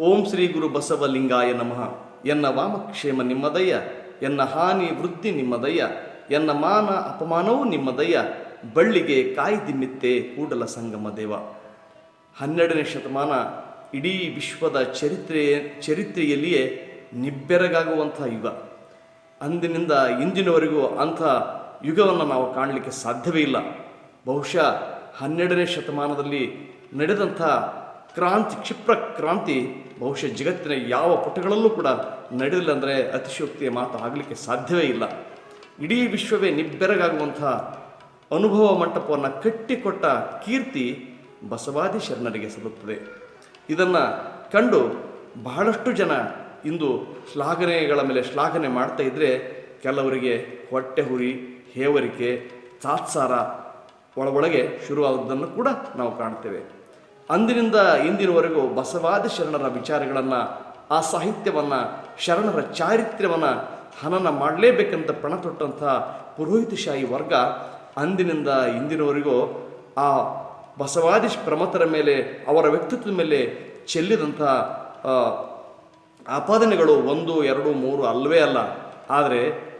ಓಂ ಶ್ರೀ ಗುರು ಬಸವಲಿಂಗಾಯ ನಮಃ. ಎನ್ನ ವಾಮಕ್ಷೇಮ ನಿಮ್ಮದಯ್ಯ, ಎನ್ನ ಹಾನಿ ವೃದ್ಧಿ ನಿಮ್ಮದಯ್ಯ, ಎನ್ನ ಮಾನ ಅಪಮಾನವೂ ನಿಮ್ಮದಯ್ಯ, ಬಳ್ಳಿಗೆ ಕಾಯ್ದಿಮ್ಮಿತ್ತೇ ಕೂಡಲ ಸಂಗಮ ದೇವ. ಹನ್ನೆರಡನೇ ಶತಮಾನ ಇಡೀ ವಿಶ್ವದ ಚರಿತ್ರೆ, ಚರಿತ್ರೆಯಲ್ಲಿಯೇ ನಿಬ್ಬೆರಗಾಗುವಂಥ ಯುಗ. ಅಂದಿನಿಂದ ಇಂದಿನವರೆಗೂ ಅಂಥ ಯುಗವನ್ನು ನಾವು ಕಾಣಲಿಕ್ಕೆ ಸಾಧ್ಯವೇ ಇಲ್ಲ. ಬಹುಶಃ ಹನ್ನೆರಡನೇ ಶತಮಾನದಲ್ಲಿ ನಡೆದಂಥ ಕ್ರಾಂತಿ, ಕ್ಷಿಪ್ರ ಕ್ರಾಂತಿ ಬಹುಶಃ ಜಗತ್ತಿನ ಯಾವ ಪುಟಗಳಲ್ಲೂ ಕೂಡ ನಡೆದಿಲ್ಲ ಅಂದರೆ ಅತಿಶಯೋಕ್ತಿಯ ಮಾತು ಆಗಲಿಕ್ಕೆ ಸಾಧ್ಯವೇ ಇಲ್ಲ. ಇಡೀ ವಿಶ್ವವೇ ನಿಬ್ಬೆರಗಾಗುವಂಥ ಅನುಭವ ಮಂಟಪವನ್ನು ಕಟ್ಟಿಕೊಟ್ಟ ಕೀರ್ತಿ ಬಸವಾದಿ ಶರಣರಿಗೆ ಸಲ್ಲುತ್ತದೆ. ಇದನ್ನು ಕಂಡು ಬಹಳಷ್ಟು ಜನ ಇಂದು ಶ್ಲಾಘನೆಗಳ ಮೇಲೆ ಶ್ಲಾಘನೆ ಮಾಡ್ತಾ ಇದ್ದರೆ ಕೆಲವರಿಗೆ ಹೊಟ್ಟೆ ಹುರಿ ಹೇವರಿಕೆ, ತಾತ್ಸಾರ ಒಳಗೊಳಗೆ ಶುರುವಾದದ್ದನ್ನು ಕೂಡ ನಾವು ಕಾಣ್ತೇವೆ. ಅಂದಿನಿಂದ ಇಂದಿನವರೆಗೂ ಬಸವಾದಿ ಶರಣರ ವಿಚಾರಗಳನ್ನು, ಆ ಸಾಹಿತ್ಯವನ್ನು, ಶರಣರ ಚಾರಿತ್ರ್ಯವನ್ನು ಹನನ ಮಾಡಲೇಬೇಕಂತ ಪಣ ತೊಟ್ಟಂಥ ಪುರೋಹಿತಶಾಹಿ ವರ್ಗ ಅಂದಿನಿಂದ ಇಂದಿನವರೆಗೂ ಆ ಬಸವಾದಿ ಪ್ರಮತರ ಮೇಲೆ, ಅವರ ವ್ಯಕ್ತಿತ್ವದ ಮೇಲೆ ಚೆಲ್ಲಿದಂಥ ಆಪಾದನೆಗಳು ಒಂದು, ಎರಡು, ಮೂರು ಅಲ್ಲವೇ ಅಲ್ಲ. ಆದರೆ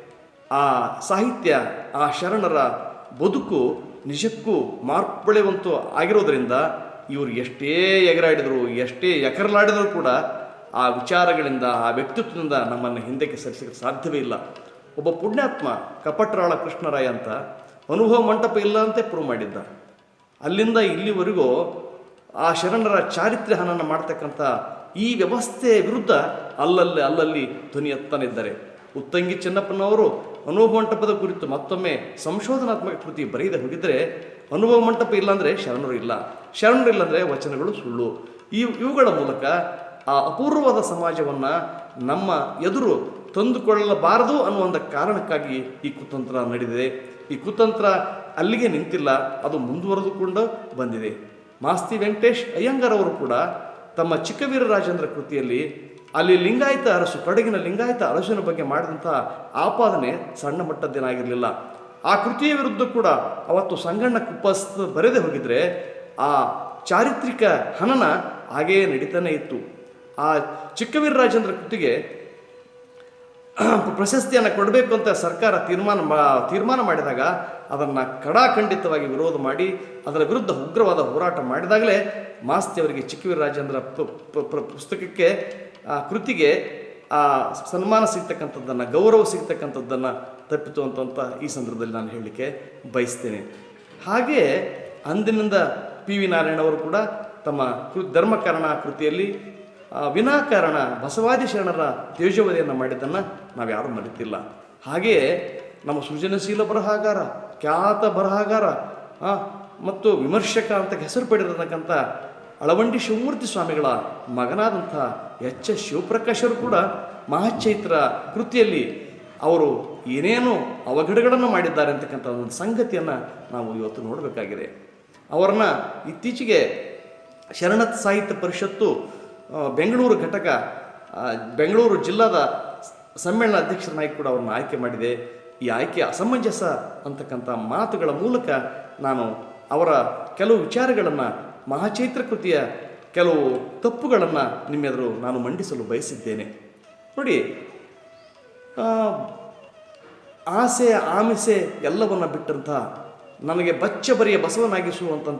ಆ ಸಾಹಿತ್ಯ, ಆ ಶರಣರ ಬದುಕು ನಿಜಕ್ಕೂ ಮಾರ್ಪಳೆವಂತೂ ಆಗಿರೋದ್ರಿಂದ ಇವರು ಎಷ್ಟೇ ಎಗರಾಡಿದರು, ಎಷ್ಟೇ ಎಕರಲಾಡಿದರೂ ಕೂಡ ಆ ವಿಚಾರಗಳಿಂದ, ಆ ವ್ಯಕ್ತಿತ್ವದಿಂದ ನಮ್ಮನ್ನು ಹಿಂದಕ್ಕೆ ಸರಿಸಕ್ಕೆ ಸಾಧ್ಯವೇ ಇಲ್ಲ. ಒಬ್ಬ ಪುಣ್ಯಾತ್ಮ, ಕಪಟ್ರಾಳ ಕೃಷ್ಣರಾಯ ಅಂತ ಅನುಭವ ಮಂಟಪ ಇಲ್ಲ ಅಂತ ಪ್ರೂವ್ ಮಾಡಿದ್ದ. ಅಲ್ಲಿಂದ ಇಲ್ಲಿವರೆಗೂ ಆ ಶರಣರ ಚಾರಿತ್ರ್ಯ ಹನನ ಮಾಡ್ತಕ್ಕಂಥ ಈ ವ್ಯವಸ್ಥೆಯ ವಿರುದ್ಧ ಅಲ್ಲಲ್ಲಿ ಅಲ್ಲಲ್ಲಿ ಧ್ವನಿ ಎತ್ತಾನಿದ್ದಾರೆ ಉತ್ತಂಗಿ ಚೆನ್ನಪ್ಪನವರು ಮಂಟಪದ ಕುರಿತು ಮತ್ತೊಮ್ಮೆ ಸಂಶೋಧನಾತ್ಮಕ ಕೃತಿ ಬರೆಯದೆ ಹೋಗಿದ್ದರೆ ಅನುಭವ ಮಂಟಪ ಇಲ್ಲಾಂದರೆ ಶರಣರು ಇಲ್ಲ. ಶರಣರು ಇಲ್ಲಾಂದರೆ ವಚನಗಳು ಸುಳ್ಳು. ಈ ಇವುಗಳ ಮೂಲಕ ಆ ಅಪೂರ್ವವಾದ ಸಮಾಜವನ್ನು ನಮ್ಮ ಎದುರು ತಂದುಕೊಳ್ಳಬಾರದು ಅನ್ನುವಂಥ ಕಾರಣಕ್ಕಾಗಿ ಈ ಕುತಂತ್ರ ನಡೆದಿದೆ. ಈ ಕುತಂತ್ರ ಅಲ್ಲಿಗೆ ನಿಂತಿಲ್ಲ, ಅದು ಮುಂದುವರೆದುಕೊಂಡು ಬಂದಿದೆ. ಮಾಸ್ತಿ ವೆಂಕಟೇಶ್ ಅಯ್ಯಂಗಾರ್ ಅವರು ಕೂಡ ತಮ್ಮ ಚಿಕ್ಕವೀರ ರಾಜೇಂದ್ರ ಕೃತಿಯಲ್ಲಿ ಅಲ್ಲಿ ಲಿಂಗಾಯತ ಅರಸು, ಕಡಗಿನ ಲಿಂಗಾಯತ ಅರಸಿನ ಬಗ್ಗೆ ಮಾಡಿದಂಥ ಆಪಾದನೆ ಸಣ್ಣ ಮಟ್ಟದ್ದೇನಾಗಿರಲಿಲ್ಲ. ಆ ಕೃತಿಯ ವಿರುದ್ಧ ಕೂಡ ಅವತ್ತು ಸಂಗಣ್ಣ ಕುಪ್ಪಸ್ ಬರೆದೇ ಹೋಗಿದ್ರೆ ಆ ಚಾರಿತ್ರಿಕ ಹನನ ಹಾಗೆಯೇ ನಡೀತಾನೆ ಇತ್ತು. ಆ ಚಿಕ್ಕವೀರರಾಜೇಂದ್ರ ಕೃತಿಗೆ ಪ್ರಶಸ್ತಿಯನ್ನು ಕೊಡಬೇಕು ಅಂತ ಸರ್ಕಾರ ತೀರ್ಮಾನ ಮಾ, ತೀರ್ಮಾನ ಮಾಡಿದಾಗ ಅದನ್ನು ಕಡಾಖಂಡಿತವಾಗಿ ವಿರೋಧ ಮಾಡಿ, ಅದರ ವಿರುದ್ಧ ಉಗ್ರವಾದ ಹೋರಾಟ ಮಾಡಿದಾಗಲೇ ಮಾಸ್ತಿ ಅವರಿಗೆ ಚಿಕ್ಕವೀರ ರಾಜೇಂದ್ರ ಪ- ಪ- ಪ- ಪುಸ್ತಕಕ್ಕೆ ಆ ಕೃತಿಗೆ ಆ ಸನ್ಮಾನ ಸಿಗ್ತಕ್ಕಂಥದ್ದನ್ನು, ಗೌರವ ಸಿಗ್ತಕ್ಕಂಥದ್ದನ್ನು ತಪ್ಪಿತು ಅಂತ ಈ ಸಂದರ್ಭದಲ್ಲಿ ನಾನು ಹೇಳಲಿಕ್ಕೆ ಬಯಸ್ತೇನೆ. ಹಾಗೆಯೇ ಅಂದಿನಿಂದ ಪಿ ವಿ ನಾರಾಯಣವರು ಕೂಡ ತಮ್ಮ ಕೃ, ಧರ್ಮಕಾರಣ ಕೃತಿಯಲ್ಲಿ ವಿನಾಕಾರಣ ಬಸವಾದಿ ಶರಣರ ತೇಜೋವಧಿಯನ್ನು ಮಾಡಿದ್ದನ್ನು ನಾವು ಯಾರೂ ಮರೆತಿಲ್ಲ. ಹಾಗೆಯೇ ನಮ್ಮ ಸೃಜನಶೀಲ ಬರಹಗಾರ, ಖ್ಯಾತ ಬರಹಗಾರ ಮತ್ತು ವಿಮರ್ಶಕ ಅಂತ ಹೆಸರು ಪಡೆದಿರತಕ್ಕಂಥ ಅಳವಂಡಿ ಶಿವಮೂರ್ತಿ ಸ್ವಾಮಿಗಳ ಮಗನಾದಂಥ ಎಚ್ ಎಸ್ ಶಿವಪ್ರಕಾಶರು ಕೂಡ ಮಹಾಚೈತ್ರ ಕೃತಿಯಲ್ಲಿ ಅವರು ಏನೇನು ಅವಘಡಗಳನ್ನು ಮಾಡಿದ್ದಾರೆ ಅಂತಕ್ಕಂಥ ಒಂದು ಸಂಗತಿಯನ್ನು ನಾವು ಇವತ್ತು ನೋಡಬೇಕಾಗಿದೆ. ಅವರನ್ನ ಇತ್ತೀಚೆಗೆ ಶರಣತ್ ಸಾಹಿತ್ಯ ಪರಿಷತ್ತು ಬೆಂಗಳೂರು ಘಟಕ ಬೆಂಗಳೂರು ಜಿಲ್ಲಾದ ಸಮ್ಮೇಳನ ಅಧ್ಯಕ್ಷರನ್ನಾಗಿ ಕೂಡ ಅವ್ರನ್ನ ಆಯ್ಕೆ ಮಾಡಿದೆ. ಈ ಆಯ್ಕೆ ಅಸಮಂಜಸ ಅಂತಕ್ಕಂಥ ಮಾತುಗಳ ಮೂಲಕ ನಾನು ಅವರ ಕೆಲವು ವಿಚಾರಗಳನ್ನು ಮಹಾಚೈತ್ರ ಕೃತಿಯ ಕೆಲವು ತಪ್ಪುಗಳನ್ನು ನಿಮ್ಮೆದುರು ನಾನು ಮಂಡಿಸಲು ಬಯಸಿದ್ದೇನೆ. ನೋಡಿ ಆಸೆ, ಆಮಿಸೆ ಎಲ್ಲವನ್ನು ಬಿಟ್ಟಂತಹ ನನಗೆ ಬಚ್ಚ ಬರಿಯ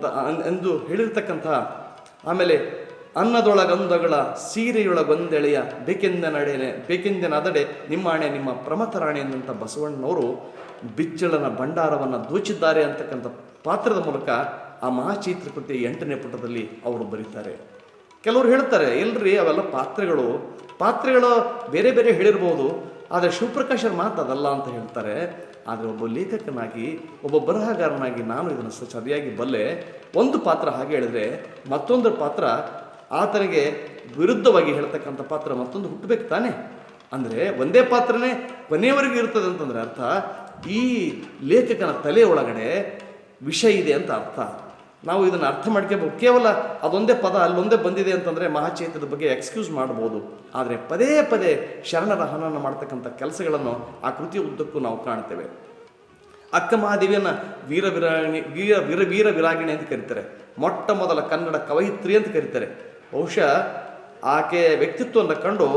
ಅನ್- ಎಂದು ಹೇಳಿರ್ತಕ್ಕಂಥ, ಆಮೇಲೆ ಅನ್ನದೊಳಗಂದಗಳ ಸೀರೆಯೊಳಗೊಂದೆಳೆಯ ಬೇಕೆಂದ ನಡೆನೆ ಬೇಕೆಂದ ನದಡೆ ನಿಮ್ಮ ಆಣೆ ನಿಮ್ಮ ಪ್ರಮಥರಾಣೆ ಎಂದಂಥ ಬಸವಣ್ಣನವರು ಬಿಚ್ಚಳನ ಭಂಡಾರವನ್ನು ದೋಚಿದ್ದಾರೆ ಅಂತಕ್ಕಂಥ ಪಾತ್ರದ ಮೂಲಕ ಆ ಮಹಾಚೈತ್ರ ಕೃತಿಯ ಎಂಟನೇ ಪುಟದಲ್ಲಿ ಅವರು ಬರೀತಾರೆ. ಕೆಲವರು ಹೇಳ್ತಾರೆ, ಇಲ್ರಿ ಅವೆಲ್ಲ ಪಾತ್ರೆಗಳು ಪಾತ್ರೆಗಳು ಬೇರೆ ಬೇರೆ ಹೇಳಿರ್ಬೋದು, ಆದರೆ ಶಿವಪ್ರಕಾಶರ ಮಾತು ಅದಲ್ಲ ಅಂತ ಹೇಳ್ತಾರೆ. ಆದರೆ ಒಬ್ಬ ಲೇಖಕನಾಗಿ, ಒಬ್ಬ ಬರಹಗಾರನಾಗಿ ನಾನು ಇದನ್ನು ಸರಿಯಾಗಿ ಬಲ್ಲೆ, ಒಂದು ಪಾತ್ರ ಹಾಗೆ ಹೇಳಿದ್ರೆ ಮತ್ತೊಂದು ಪಾತ್ರ ಆತನಿಗೆ ವಿರುದ್ಧವಾಗಿ ಹೇಳ್ತಕ್ಕಂಥ ಪಾತ್ರ ಮತ್ತೊಂದು ಹುಟ್ಟಬೇಕು ತಾನೇ? ಅಂದರೆ ಒಂದೇ ಪಾತ್ರನೇ ಕೊನೆಯವರೆಗೂ ಇರ್ತದೆ ಅಂತಂದರೆ ಅರ್ಥ, ಈ ಲೇಖಕನ ತಲೆ ಒಳಗಡೆ ವಿಷ ಇದೆ ಅಂತ ಅರ್ಥ. ನಾವು ಇದನ್ನು ಅರ್ಥ ಮಾಡ್ಕೋಬೇಕು ಕೇವಲ ಅದೊಂದೇ ಪದ ಅಲ್ಲೊಂದೇ ಬಂದಿದೆ ಅಂತಂದರೆ ಮಹಾಚೈತ್ರದ ಬಗ್ಗೆ ಎಕ್ಸ್ಕ್ಯೂಸ್ ಮಾಡ್ಬೋದು. ಆದರೆ ಪದೇ ಪದೇ ಶರಣರ ಹನನ ಮಾಡ್ತಕ್ಕಂಥ ಕೆಲಸಗಳನ್ನು ಆ ಕೃತಿ ಉದ್ದಕ್ಕೂ ನಾವು ಕಾಣ್ತೇವೆ. ಅಕ್ಕ ಮಹಾದೇವಿಯನ್ನ ವೀರ ವಿರಾಣಿ ವೀರ ವೀರ ವೀರ ವಿರಾಗಿಣಿ ಅಂತ ಕರೀತಾರೆ. ಮೊಟ್ಟ ಮೊದಲ ಕನ್ನಡ ಕವಯಿತ್ರಿ ಅಂತ ಕರೀತಾರೆ. ಬಹುಶಃ ಆಕೆಯ ವ್ಯಕ್ತಿತ್ವವನ್ನು ಕಂಡು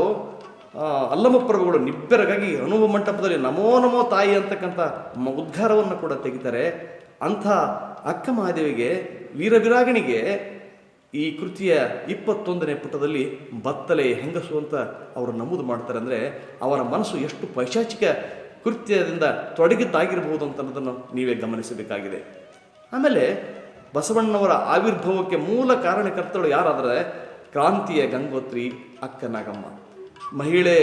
ಅಲ್ಲಮ ಪ್ರಭುಗಳು ನಿಬ್ಬೆರಗಾಗಿ ಅನುಭವ ಮಂಟಪದಲ್ಲಿ ನಮೋ ನಮೋ ತಾಯಿ ಅಂತಕ್ಕಂಥ ಉದ್ಗಾರವನ್ನು ಕೂಡ ತೆಗಿತಾರೆ. ಅಂಥ ಅಕ್ಕ ಮಹಾದೇವಿಗೆ, ವೀರವಿರಾಗಣಿಗೆ ಈ ಕೃತಿಯ ಇಪ್ಪತ್ತೊಂದನೇ ಪುಟದಲ್ಲಿ ಬತ್ತಲೆ ಹೆಂಗಸು ಅಂತ ಅವರು ನಮೂದು ಮಾಡ್ತಾರೆ ಅಂದರೆ ಅವರ ಮನಸ್ಸು ಎಷ್ಟು ಪೈಶಾಚಿಕ ಕೃತ್ಯದಿಂದ ತೊಡಗಿದ್ದಾಗಿರಬಹುದು ಅಂತ ಅನ್ನೋದನ್ನು ನೀವೇ ಗಮನಿಸಬೇಕಾಗಿದೆ. ಆಮೇಲೆ ಬಸವಣ್ಣವರ ಆವಿರ್ಭಾವಕ್ಕೆ ಮೂಲ ಕಾರಣಕರ್ತರು ಯಾರಾದರೆ ಕ್ರಾಂತಿಯ ಗಂಗೋತ್ರಿ ಅಕ್ಕ ನಾಗಮ್ಮ. ಮಹಿಳೆ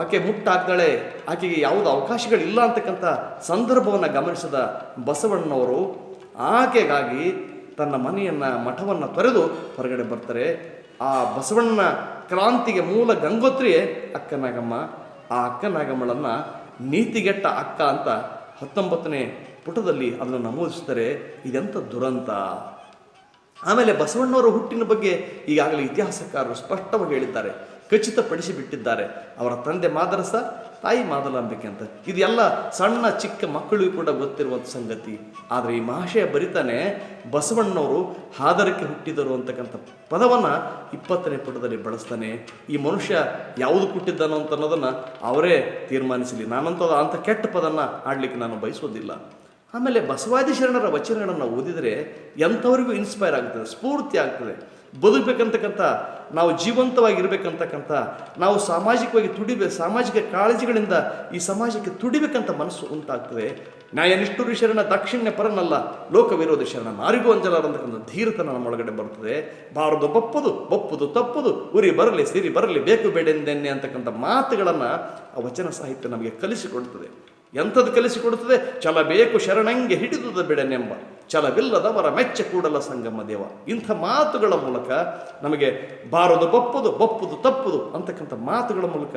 ಆಕೆ ಮುಟ್ಟಾಗ್ತಾಳೆ ಆಕೆಗೆ ಯಾವುದೇ ಅವಕಾಶಗಳಿಲ್ಲ ಅಂತಕ್ಕಂಥ ಸಂದರ್ಭವನ್ನು ಗಮನಿಸಿದ ಬಸವಣ್ಣನವರು ಆಕೆಗಾಗಿ ತನ್ನ ಮನೆಯನ್ನು, ಮಠವನ್ನು ತೊರೆದು ಹೊರಗಡೆ ಬರ್ತಾರೆ. ಆ ಬಸವಣ್ಣನ ಕ್ರಾಂತಿಗೆ ಮೂಲ ಗಂಗೋತ್ರಿಯೇ ಅಕ್ಕನಾಗಮ್ಮ. ಆ ಅಕ್ಕನಾಗಮ್ಮಳನ್ನು ನೀತಿಗೆಟ್ಟ ಅಕ್ಕ ಅಂತ ಹತ್ತೊಂಬತ್ತನೇ ಪುಟದಲ್ಲಿ ಅದನ್ನು ನಮೂದಿಸ್ತಾರೆ. ಇದೆಂಥ ದುರಂತ. ಆಮೇಲೆ ಬಸವಣ್ಣವರ ಹುಟ್ಟಿನ ಬಗ್ಗೆ ಈಗಾಗಲೇ ಇತಿಹಾಸಕಾರರು ಸ್ಪಷ್ಟವಾಗಿ ಹೇಳಿದ್ದಾರೆ. ಖಚಿತಪಡಿಸಿ ಬಿಟ್ಟಿದ್ದಾರೆ ಅವರ ತಂದೆ ಮಾದರಸ, ತಾಯಿ ಮಾದಲಾಂಬಿಕೆ ಅಂತ. ಇದೆಲ್ಲ ಸಣ್ಣ, ಚಿಕ್ಕ ಮಕ್ಕಳಿಗೂ ಕೂಡ ಗೊತ್ತಿರುವಂಥ ಸಂಗತಿ. ಆದರೆ ಈ ಮಹಾಶಯ ಬರಿತಾನೆ, ಬಸವಣ್ಣವರು ಹಾದರಕ್ಕೆ ಹುಟ್ಟಿದರು ಅಂತಕ್ಕಂಥ ಪದವನ್ನು ಇಪ್ಪತ್ತನೇ ಪುಟದಲ್ಲಿ ಬಳಸ್ತಾನೆ. ಈ ಮನುಷ್ಯ ಯಾವುದು ಹುಟ್ಟಿದ್ದಾನೋ ಅಂತ ಅನ್ನೋದನ್ನು ಅವರೇ ತೀರ್ಮಾನಿಸಲಿ. ನಾನಂತೂ ಅಂಥ ಕೆಟ್ಟ ಪದನ ಆಡಲಿಕ್ಕೆ ನಾನು ಬಯಸೋದಿಲ್ಲ. ಆಮೇಲೆ ಬಸವಾದಿ ಶರಣರ ವಚನಗಳನ್ನು ಓದಿದರೆ ಎಂಥವರಿಗೂ ಇನ್ಸ್ಪೈರ್ ಆಗ್ತದೆ, ಸ್ಫೂರ್ತಿ ಆಗ್ತದೆ. ಬದುಕಬೇಕಂತಕ್ಕಂಥ, ನಾವು ಜೀವಂತವಾಗಿರ್ಬೇಕಂತಕ್ಕಂಥ, ನಾವು ಸಾಮಾಜಿಕವಾಗಿ ತುಡಿಬೇಕು ಸಾಮಾಜಿಕ ಕಾಳಜಿಗಳಿಂದ ಈ ಸಮಾಜಕ್ಕೆ ತುಡಿಬೇಕಂತ ಮನಸ್ಸು ಉಂಟಾಗ್ತದೆ. ನ್ಯಾಯನಿಷ್ಠುರಿ ಶರಣ, ದಾಕ್ಷಿಣ್ಯ ಪರನಲ್ಲ ಲೋಕ ವಿರೋಧಿ ಶರಣ ನಾರಿಗೂ ಅಂಜಲಾರಂತಕ್ಕಂಥ ಧೀರತನ ನಮ್ಮೊಳಗಡೆ ಬರ್ತದೆ ಬಾರದು ಬಪ್ಪದು ಬಪ್ಪದು ತಪ್ಪುದು, ಉರಿ ಬರಲಿ, ಸಿರಿ ಬರಲಿ, ಬೇಕು ಬೇಡೆಂದೆನ್ನೆ ಅಂತಕ್ಕಂಥ ಮಾತುಗಳನ್ನು ಆ ವಚನ ಸಾಹಿತ್ಯ ನಮಗೆ ಕಲಿಸಿಕೊಡ್ತದೆ. ಎಂಥದ್ದು ಕಲಿಸಿಕೊಡುತ್ತದೆ ಛಲ ಬೇಕು ಶರಣಂಗೆ ಹಿಡಿದುದ ಬಿಡನೆಂಬ. ಛಲವಿಲ್ಲದವರ ಮೆಚ್ಚ ಕೂಡಲ ಸಂಗಮ ದೇವ. ಇಂಥ ಮಾತುಗಳ ಮೂಲಕ ನಮಗೆ ಬಾರದು ಬಪ್ಪದು, ಬಪ್ಪುದು, ತಪ್ಪುದು ಅಂತಕ್ಕಂಥ ಮಾತುಗಳ ಮೂಲಕ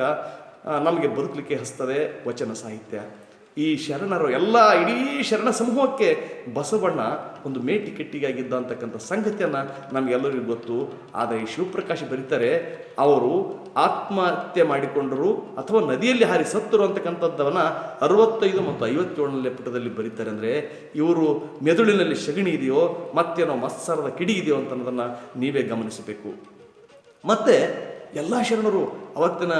ನಮಗೆ ಬದುಕಲಿಕ್ಕೆ ಹಸ್ತದೆ ವಚನ ಸಾಹಿತ್ಯ. ಈ ಶರಣರು ಎಲ್ಲ ಇಡೀ ಶರಣ ಸಮೂಹಕ್ಕೆ ಬಸವಣ್ಣ ಒಂದು ಮೇಟಿ ಕೆಟ್ಟಿಗಾಗಿದ್ದ ಅಂತಕ್ಕಂಥ ಸಂಗತಿಯನ್ನು ನಮಗೆಲ್ಲರಿಗೂ ಗೊತ್ತು. ಆದರೆ ಈ ಶಿವಪ್ರಕಾಶ್ ಬರೀತಾರೆ, ಅವರು ಆತ್ಮಹತ್ಯೆ ಮಾಡಿಕೊಂಡರು ಅಥವಾ ನದಿಯಲ್ಲಿ ಹಾರಿ ಸತ್ತರು ಅಂತಕ್ಕಂಥದ್ದವನ್ನ ಅರವತ್ತೈದು ಮತ್ತು ಐವತ್ತೇಳನೇ ಪುಟದಲ್ಲಿ ಬರೀತಾರೆ ಅಂದರೆ ಇವರು ಮೆದುಳಿನಲ್ಲಿ ಶಗಣಿ ಇದೆಯೋ, ಮತ್ತೇನೋ ಮತ್ಸರದ ಕಿಡಿ ಇದೆಯೋ ಅಂತ ಅನ್ನೋದನ್ನು ನೀವೇ ಗಮನಿಸಬೇಕು. ಮತ್ತೆ ಎಲ್ಲ ಶರಣರು ಅವತ್ತಿನ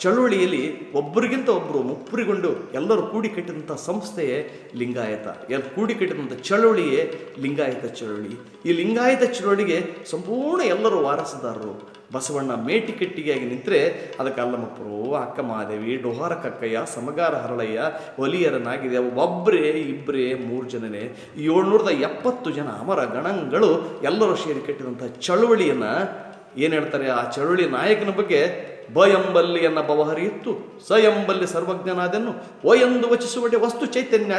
ಚಳುವಳಿಯಲ್ಲಿ ಒಬ್ಬರಿಗಿಂತ ಒಬ್ಬರು ಮುಪ್ಪರಿಗೊಂಡು ಎಲ್ಲರೂ ಕೂಡಿ ಕಟ್ಟಿದಂಥ ಸಂಸ್ಥೆಯೇ ಲಿಂಗಾಯತ. ಎಲ್ಲ ಕೂಡಿ ಕಟ್ಟಿದಂಥ ಚಳುವಳಿಯೇ ಲಿಂಗಾಯತ ಚಳುವಳಿ. ಈ ಲಿಂಗಾಯತ ಚಳುವಳಿಗೆ ಸಂಪೂರ್ಣ ಎಲ್ಲರೂ ವಾರಸುದಾರರು. ಬಸವಣ್ಣ ಮೇಟಿಕಟ್ಟಿಗೆಯಾಗಿ ನಿಂತರೆ ಅದಕ್ಕೆ ಅಲ್ಲಮಪ್ಪರು, ಅಕ್ಕ ಮಹಾದೇವಿ, ಡೊಹಾರ ಕಕ್ಕಯ್ಯ, ಸಮಗಾರ ಹರಳಯ್ಯ, ಒಲಿಯರನಾಗಿದೆ. ಒಬ್ಬರೇ ಇಬ್ಬರೇ ಮೂರು ಜನನೇ. ಏಳ್ನೂರದ ಎಪ್ಪತ್ತು ಜನ ಅಮರ ಗಣಂಗಳು ಎಲ್ಲರೂ ಸೇರಿ ಕಟ್ಟಿದಂಥ ಚಳುವಳಿಯನ್ನು ಏನು ಹೇಳ್ತಾರೆ? ಆ ಚಳುವಳಿ ನಾಯಕನ ಬಗ್ಗೆ ಬ ಎಂಬಲ್ಲಿ ಎನ್ನ ಬವಹರಿಯಿತ್ತು ಸ ಎಂಬಲ್ಲಿ ಸರ್ವಜ್ಞನಾದೆನು. ಓ ಎಂದು ವಚಿಸುವಡೆ ವಸ್ತು ಚೈತನ್ಯ,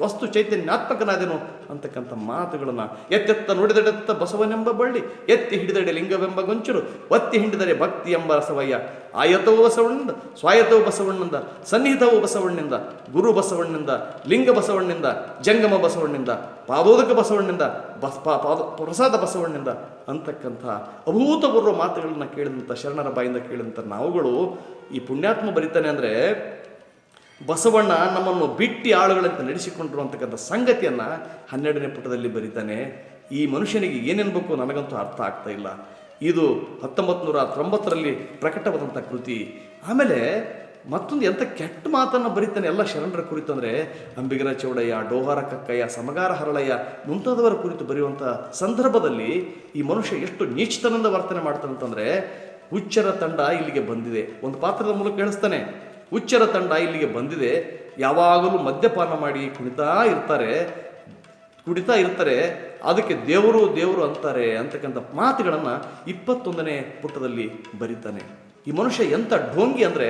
ವಸ್ತು ಚೈತನ್ಯಾತ್ಮಕನಾದೆನು ಅಂತಕ್ಕಂಥ ಮಾತುಗಳನ್ನು ಎತ್ತೆತ್ತ ನುಡಿದಡೆತ್ತ ಬಸವನೆಂಬ ಬಳ್ಳಿ, ಎತ್ತಿ ಹಿಡಿದಡೆ ಲಿಂಗವೆಂಬ ಗೊಂಚರು, ಒತ್ತಿ ಹಿಂಡಿದರೆ ಭಕ್ತಿ ಎಂಬ ರಸವಯ್ಯ. ಆಯತವು ಬಸವಣ್ಣಿಂದ ಸ್ವಾಯತವು ಬಸವಣ್ಣಿಂದ ಸನ್ನಿಹಿತವು ಬಸವಣ್ಣಿಂದ ಗುರು ಬಸವಣ್ಣಿಂದ ಲಿಂಗ ಬಸವಣ್ಣಿಂದ ಜಂಗಮ ಬಸವಣ್ಣಿಂದ ಪಾದೋದಕ ಬಸವಣ್ಣಿಂದ ಬಸ್ ಪಾದ ಪ್ರಸಾದ ಬಸವಣ್ಣಿಂದ ಅಂತಕ್ಕಂಥ ಅಭೂತಪೂರ್ವ ಮಾತುಗಳನ್ನು ಕೇಳಿದಂಥ, ಶರಣರ ಬಾಯಿಂದ ಕೇಳಿದಂಥ ನಾವುಗಳು ಈ ಪುಣ್ಯಾತ್ಮ ಬರೀತಾನೆ ಅಂದರೆ ಬಸವಣ್ಣ ನಮ್ಮನ್ನು ಬಿಟ್ಟಿ ಆಳುಗಳಂತೆ ನಡೆಸಿಕೊಂಡಿರುವಂತಕ್ಕಂಥ ಸಂಗತಿಯನ್ನು ಹನ್ನೆರಡನೇ ಪುಟದಲ್ಲಿ ಬರೀತಾನೆ. ಈ ಮನುಷ್ಯನಿಗೆ ಏನೆನ್ಬೇಕು ನನಗಂತೂ ಅರ್ಥ ಆಗ್ತಾ ಇಲ್ಲ. ಇದು ಹತ್ತೊಂಬತ್ತು ನೂರ ತೊಂಬತ್ತರಲ್ಲಿ ಪ್ರಕಟವಾದಂಥ ಕೃತಿ. ಆಮೇಲೆ ಮತ್ತೊಂದು ಎಂಥ ಕೆಟ್ಟ ಮಾತನ್ನು ಬರೀತಾನೆ ಎಲ್ಲ ಶರಣರ ಕುರಿತು ಅಂದರೆ ಅಂಬಿಗರ ಚೌಡಯ್ಯ, ಡೋಹಾರ ಕಕ್ಕಯ್ಯ, ಸಮಗಾರ ಹರಳಯ್ಯ ಮುಂತಾದವರ ಕುರಿತು ಬರೆಯುವಂಥ ಸಂದರ್ಭದಲ್ಲಿ ಈ ಮನುಷ್ಯ ಎಷ್ಟು ನೀಚತನದ ವರ್ತನೆ ಮಾಡ್ತಾನಂತಂದರೆ ಹುಚ್ಚರ ತಂಡ ಇಲ್ಲಿಗೆ ಬಂದಿದೆ. ಒಂದು ಪಾತ್ರದ ಮೂಲಕ ಹೇಳಿಸ್ತಾನೆ, ಹುಚ್ಚರ ತಂಡ ಇಲ್ಲಿಗೆ ಬಂದಿದೆ. ಯಾವಾಗಲೂ ಮದ್ಯಪಾನ ಮಾಡಿ ಕುಣಿತಾ ಇರ್ತಾರೆ. ಕುಡಿತಾ ಇರ್ತಾರೆ, ಅದಕ್ಕೆ ದೇವರು ದೇವರು ಅಂತಾರೆ ಅಂತಕ್ಕಂಥ ಮಾತುಗಳನ್ನು ಇಪ್ಪತ್ತೊಂದನೇ ಪುಟದಲ್ಲಿ ಬರೀತಾನೆ. ಈ ಮನುಷ್ಯ ಎಂಥ ಢೋಂಗಿ ಅಂದರೆ,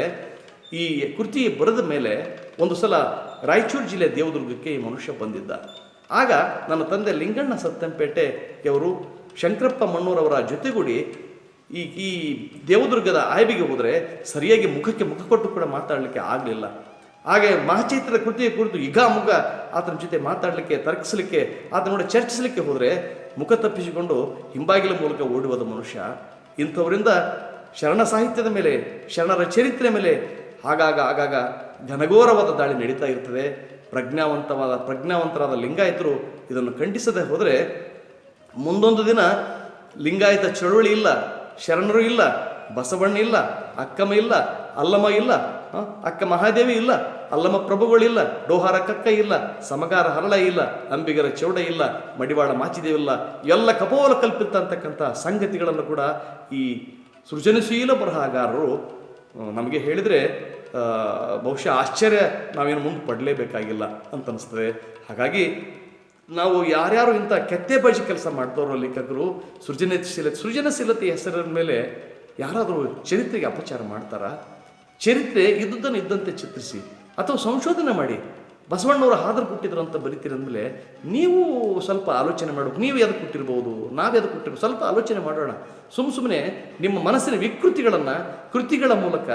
ಈ ಕೃತಿ ಬರೆದ ಮೇಲೆ ಒಂದು ಸಲ ರಾಯಚೂರು ಜಿಲ್ಲೆ ದೇವದುರ್ಗಕ್ಕೆ ಈ ಮನುಷ್ಯ ಬಂದಿದ್ದ. ಆಗ ನನ್ನ ತಂದೆ ಲಿಂಗಣ್ಣ ಸತ್ತಂಪೇಟೆ ಅವರು ಶಂಕರಪ್ಪ ಮಣ್ಣೂರವರ ಜೊತೆಗೂಡಿ ಈ ಈ ದೇವದುರ್ಗದ ಆಯ್ಬಿಗೆ ಹೋದರೆ ಸರಿಯಾಗಿ ಮುಖಕ್ಕೆ ಮುಖ ಕೊಟ್ಟು ಕೂಡ ಮಾತಾಡಲಿಕ್ಕೆ ಆಗಲಿಲ್ಲ. ಹಾಗೆ ಮಹಚಿತ್ರ ಕೃತಿಯ ಕುರಿತು ಈಗ ಮುಗ ಆತನ ಜೊತೆ ಮಾತಾಡಲಿಕ್ಕೆ, ತರ್ಕಿಸಲಿಕ್ಕೆ ಆತನೋಡ ಚರ್ಚಿಸಲಿಕ್ಕೆ ಹೋದರೆ ಮುಖ ತಪ್ಪಿಸಿಕೊಂಡು ಹಿಂಬಾಗಿಲ ಮೂಲಕ ಓಡುವುದ ಮನುಷ್ಯ. ಇಂಥವರಿಂದ ಶರಣ ಸಾಹಿತ್ಯದ ಮೇಲೆ, ಶರಣರ ಚರಿತ್ರೆ ಮೇಲೆ ಆಗಾಗ ಆಗಾಗ ಘನಘೋರವಾದ ದಾಳಿ ನಡೀತಾ ಇರ್ತದೆ. ಪ್ರಜ್ಞಾವಂತವಾದ, ಪ್ರಜ್ಞಾವಂತರಾದ ಲಿಂಗಾಯತರು ಇದನ್ನು ಖಂಡಿಸದೆ ಹೋದರೆ ಮುಂದೊಂದು ದಿನ ಲಿಂಗಾಯತ ಚಳುವಳಿ ಇಲ್ಲ, ಶರಣರು ಇಲ್ಲ, ಬಸವಣ್ಣ ಇಲ್ಲ, ಅಕ್ಕಮ್ಮ ಇಲ್ಲ, ಅಲ್ಲಮ್ಮ ಇಲ್ಲ ಅಕ್ಕ ಮಹಾದೇವಿ ಇಲ್ಲ, ಅಲ್ಲಮ್ಮ ಪ್ರಭುಗಳಿಲ್ಲ ಡೋಹಾರ ಕಕ್ಕ ಇಲ್ಲ, ಸಮಗಾರ ಹರಳ ಇಲ್ಲ, ಅಂಬಿಗರ ಚೌಡ ಇಲ್ಲ, ಮಡಿವಾಳ ಮಾಚಿದೇವಿ ಇಲ್ಲ, ಎಲ್ಲ ಕಪೋಲ ಕಲ್ಪಿತ ಅಂತಕ್ಕಂಥ ಸಂಗತಿಗಳನ್ನು ಕೂಡ ಈ ಸೃಜನಶೀಲ ಬರಹಗಾರರು ನಮಗೆ ಹೇಳಿದರೆ ಬಹುಶಃ ಆಶ್ಚರ್ಯ, ನಾವೇನು ಮುಂದೆ ಪಡಲೇಬೇಕಾಗಿಲ್ಲ ಅಂತ ಅನಿಸ್ತದೆ. ಹಾಗಾಗಿ, ನಾವು ಯಾರ್ಯಾರು ಇಂಥ ಕೆತ್ತೆಬಾಜಿ ಕೆಲಸ ಮಾಡ್ತವ್ರು ಲೇಖಕರು ಸೃಜನಶೀಲತೆ ಸೃಜನಶೀಲತೆ ಹೆಸರಿನ ಮೇಲೆ ಯಾರಾದರೂ ಚರಿತ್ರೆಗೆ ಅಪಚಾರ ಮಾಡ್ತಾರಾ? ಚರಿತ್ರೆ ಇದ್ದುದನ್ನು ಇದ್ದಂತೆ ಚಿತ್ರಿಸಿ ಅಥವಾ ಸಂಶೋಧನೆ ಮಾಡಿ. ಬಸವಣ್ಣವರು ಹಾದರು ಕೊಟ್ಟಿದ್ರು ಅಂತ ಬರಿತೀರಂದ್ಮೇಲೆ ನೀವು ಸ್ವಲ್ಪ ಆಲೋಚನೆ ಮಾಡಬೇಕು. ನೀವು ಯಾವ್ದು ಕೊಟ್ಟಿರ್ಬೋದು? ನಾವು ಯಾವ್ದು ಕೊಟ್ಟಿರ್ಬೋದು? ಸ್ವಲ್ಪ ಆಲೋಚನೆ ಮಾಡೋಣ. ಸುಮ್ಮ ಸುಮ್ಮನೆ ನಿಮ್ಮ ಮನಸ್ಸಿನ ವಿಕೃತಿಗಳನ್ನು ಕೃತಿಗಳ ಮೂಲಕ,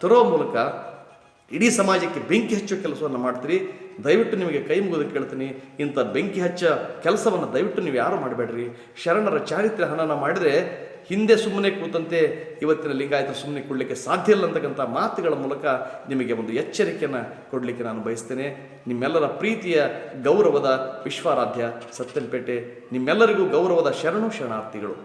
ತರೋ ಮೂಲಕ ಇಡೀ ಸಮಾಜಕ್ಕೆ ಬೆಂಕಿ ಹಚ್ಚೋ ಕೆಲಸವನ್ನು ಮಾಡ್ತೀರಿ. ದಯವಿಟ್ಟು ನಿಮಗೆ ಕೈ ಮುಗಿದು ಕೇಳ್ತೀನಿ, ಇಂಥ ಬೆಂಕಿ ಹಚ್ಚ ಕೆಲಸವನ್ನು ದಯವಿಟ್ಟು ನೀವು ಯಾರು ಮಾಡಬೇಡ್ರಿ? ಶರಣರ ಚಾರಿತ್ರ್ಯ ಹನನ ಮಾಡಿದರೆ ಹಿಂದೆ ಸುಮ್ಮನೆ ಕೂತಂತೆ ಇವತ್ತಿನ ಲಿಂಗಾಯತ ಸುಮ್ಮನೆ ಕೊಡಲಿಕ್ಕೆ ಸಾಧ್ಯ ಇಲ್ಲ ಅಂತಕ್ಕಂಥ ಮಾತುಗಳ ಮೂಲಕ ನಿಮಗೆ ಒಂದು ಎಚ್ಚರಿಕೆಯನ್ನು ಕೊಡಲಿಕ್ಕೆ ನಾನು ಬಯಸ್ತೇನೆ. ನಿಮ್ಮೆಲ್ಲರ ಪ್ರೀತಿಯ ಗೌರವದ ವಿಶ್ವಾರಾಧ್ಯ ಸತ್ಯನಪೇಟೆ, ನಿಮ್ಮೆಲ್ಲರಿಗೂ ಗೌರವದ ಶರಣು ಶರಣಾರ್ಥಿಗಳು.